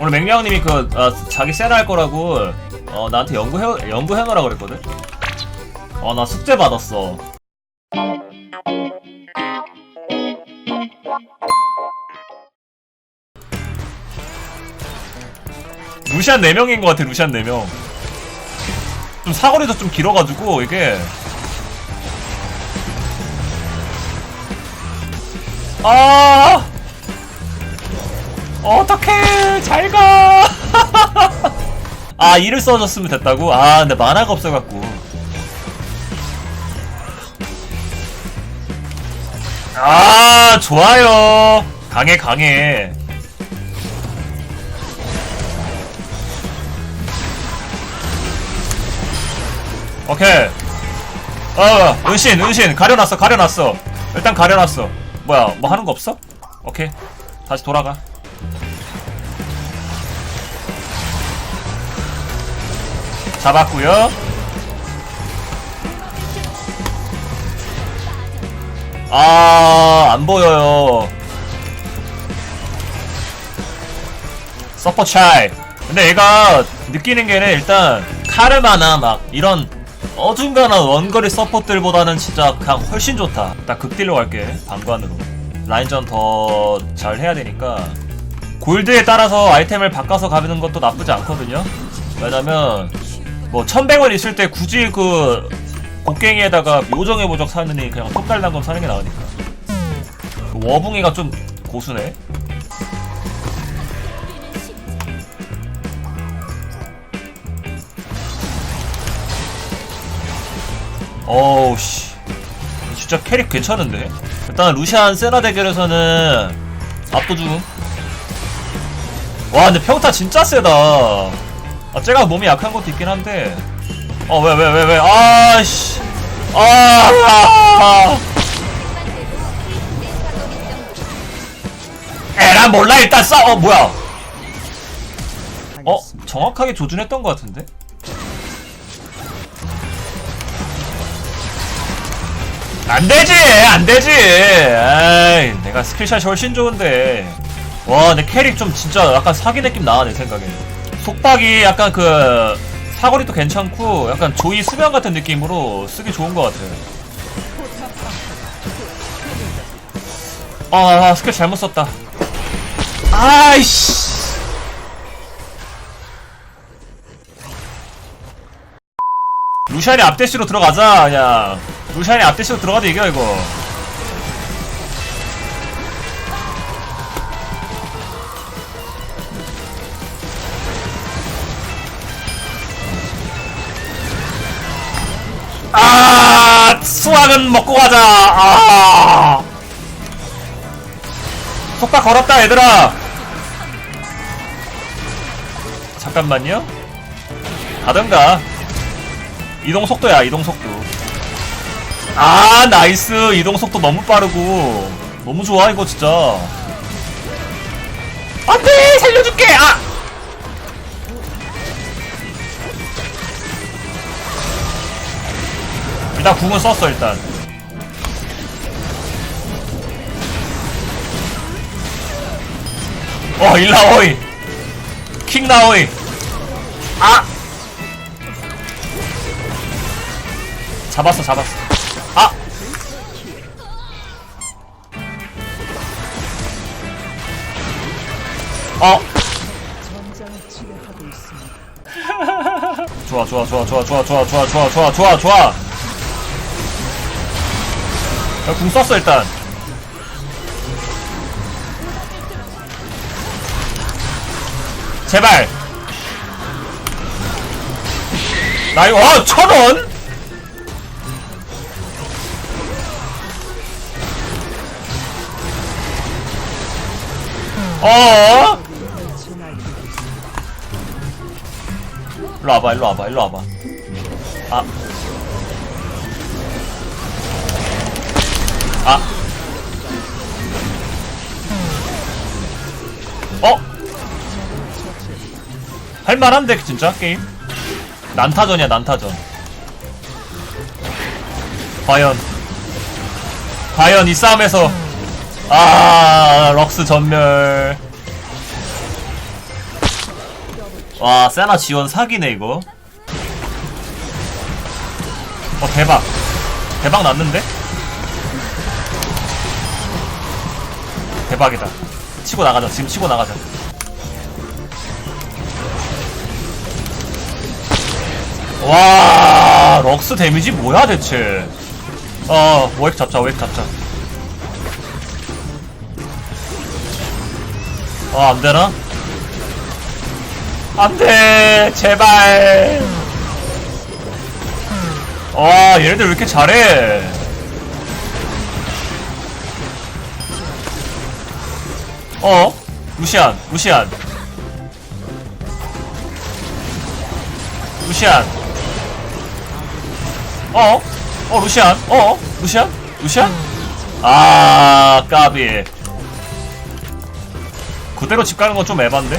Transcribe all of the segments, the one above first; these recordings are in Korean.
오늘 맹명님이 그 아, 자기 세나 할 거라고 어 나한테 연구해 연구해 놓으라 그랬거든. 어 나 숙제 받았어. 루시안 4명인 것 같아 루시안 4명 좀 사거리도 좀 길어가지고 이게 아 어떡해! 잘가! 아 이를 써줬으면 됐다고? 아 근데 만화가 없어갖고. 아 좋아요. 강해 강해. 오케이. 어 은신 은신. 가려놨어 가려놨어. 일단 가려놨어. 뭐야 뭐 하는 거 없어? 오케이. 다시 돌아가 잡았구요. 아 안 보여요. 서퍼 차이. 근데 얘가 느끼는 게는 일단 카르마나 막 이런 어중간한 원거리 서포트들보다는 진짜 그냥 훨씬 좋다. 딱 극딜로 갈게 방관으로. 라인전 더 잘 해야 되니까. 골드에 따라서 아이템을 바꿔서 가는 것도 나쁘지 않거든요. 왜냐면 뭐 1100원 있을 때 굳이 그 곡괭이에다가 요정의 보적 사느니 그냥 톱달랑검 사는 게 나으니까. 그 워붕이가 좀 고수네. 어우 씨. 진짜 캐릭 괜찮은데? 일단 루시안 세나 대결에서는 압도중. 와 근데 평타 진짜 세다 아 제가 몸이 약한 것도 있긴 한데. 어 왜 왜 왜 왜? 아씨. 아 에라 몰라 일단 싸어 뭐야? 어 정확하게 조준했던 것 같은데? 안 되지 안 되지. 에이 내가 스킬샷이 훨씬 좋은데. 와 내 캐릭 좀 진짜 약간 사기 느낌 나 내 생각에 속박이 약간 그 사거리도 괜찮고 약간 조이 수면 같은 느낌으로 쓰기 좋은 것 같아 아, 아 스킬 잘못 썼다. 아이씨! 루시안이 앞대시로 들어가자 그냥. 루시안이 앞대시로 들어가도 이겨 이거 아 수학은 먹고 가자. 아. 속박 걸었다 얘들아. 잠깐만요. 가든가. 이동 속도야 이동 속도. 아 나이스. 이동 속도 너무 빠르고. 너무 좋아 이거 진짜. 안돼 살려줄게. 아 일단 궁은 썼어 일단 어 일라오이 킹나오이 아 잡았어 잡았어 아 어. 좋아 좋아 좋아 좋아 좋아 좋아 좋아 좋아 좋아 좋아 좋아 야, 궁 썼어 일단. 제발. 나 이거 어 천원? 어? 일로 와봐 일로 와봐 일로 와봐. 아 아. 어? 할만한데 진짜 게임? 난타전이야 난타전. 과연 과연 이 싸움에서 아 럭스 전멸 와 세나 지원 사기네 이거 어 대박 대박 났는데? 대박이다. 치고 나가자. 지금 치고 나가자. 와 럭스 데미지 뭐야 대체? 어 워익 잡자 워익 잡자. 어 안되나? 안돼! 제발! 와 얘네들 왜 이렇게 잘해 어? 루시안 루시안 루시안 어? 어 루시안 어? 루시안? 루시안? 아 까비 그대로 집 가는 건 좀 에반데?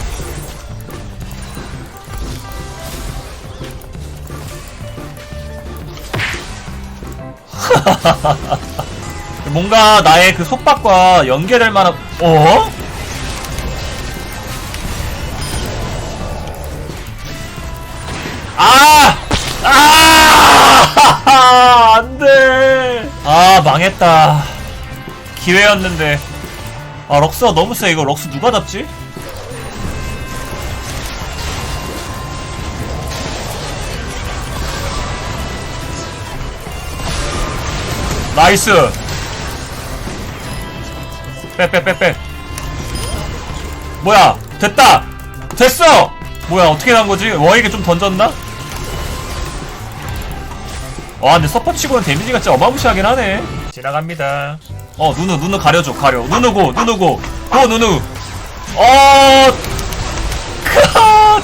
뭔가 나의 그 속박과 연계될 만한 어? 아! 아! 안 돼! 아, 망했다. 기회였는데. 아, 럭스가 너무 세. 이거 럭스 누가 잡지? 나이스! 빼, 빼, 빼, 빼. 뭐야? 됐다! 됐어! 뭐야, 어떻게 난 거지? 워익에 좀 던졌나? 와, 근데 서퍼 치고는 데미지가 진짜 어마무시하긴 하네. 지나갑니다. 어, 누누, 누누 가려줘, 가려. 누누고, 누누고. 고, 누누. 어,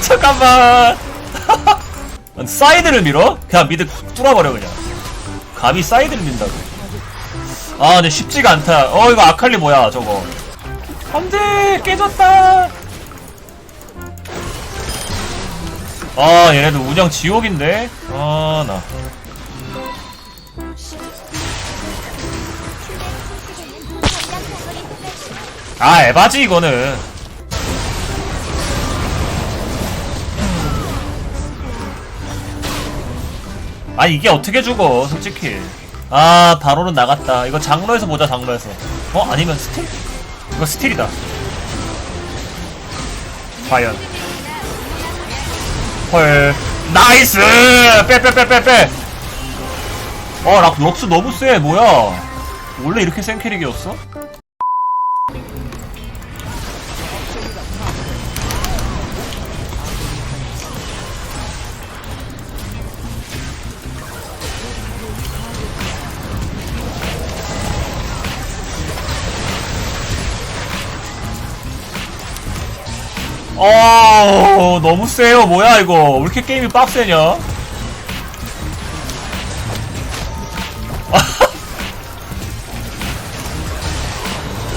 잠깐만. 사이드를 밀어? 그냥 미드 뚫어버려, 그냥. 감히 사이드를 민다고. 아, 근데 쉽지가 않다. 어, 이거 아칼리 뭐야, 저거. 안 돼! 깨졌다! 아, 얘네들 운영 지옥인데? 아, 나. 아, 에바지, 이거는. 아, 이게 어떻게 죽어, 솔직히. 아, 바로는 나갔다. 이거 장로에서 보자, 장로에서. 어? 아니면 스틸? 이거 스틸이다. 과연. 헐. 나이스! 빼, 빼, 빼, 빼, 빼! 어, 락, 럭스 너무 세, 뭐야. 원래 이렇게 센 캐릭이었어? 어 너무 세요. 뭐야 이거. 왜 이렇게 게임이 빡세냐?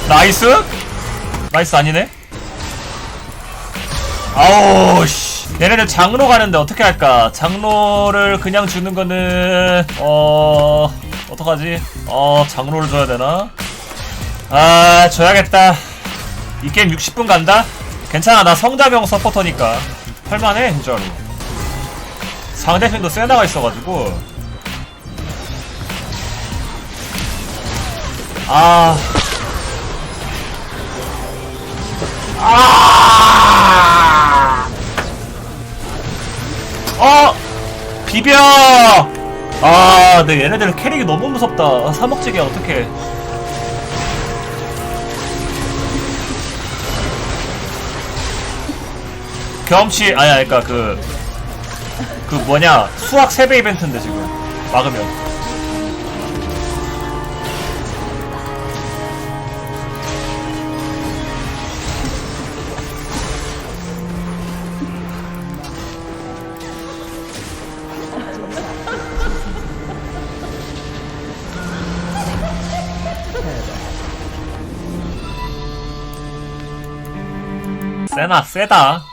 나이스? 나이스 아니네. 아우 씨. 얘네들 장로 가는데 어떻게 할까? 장로를 그냥 주는 거는 어 어떡하지? 어 장로를 줘야 되나? 아 줘야겠다. 이 게임 60분 간다 괜찮아 나 성자병 서포터니까 할만해 진짜로 상대편도 세나가 있어가지고 아... 아... 어! 비벼! 아, 근데 얘네들 캐릭이 너무 무섭다. 사먹지게 어떡해. 경험치 아니야 그니까 그, 그 뭐냐 수학 3배 이벤트인데 지금. 막으면. 세나 세다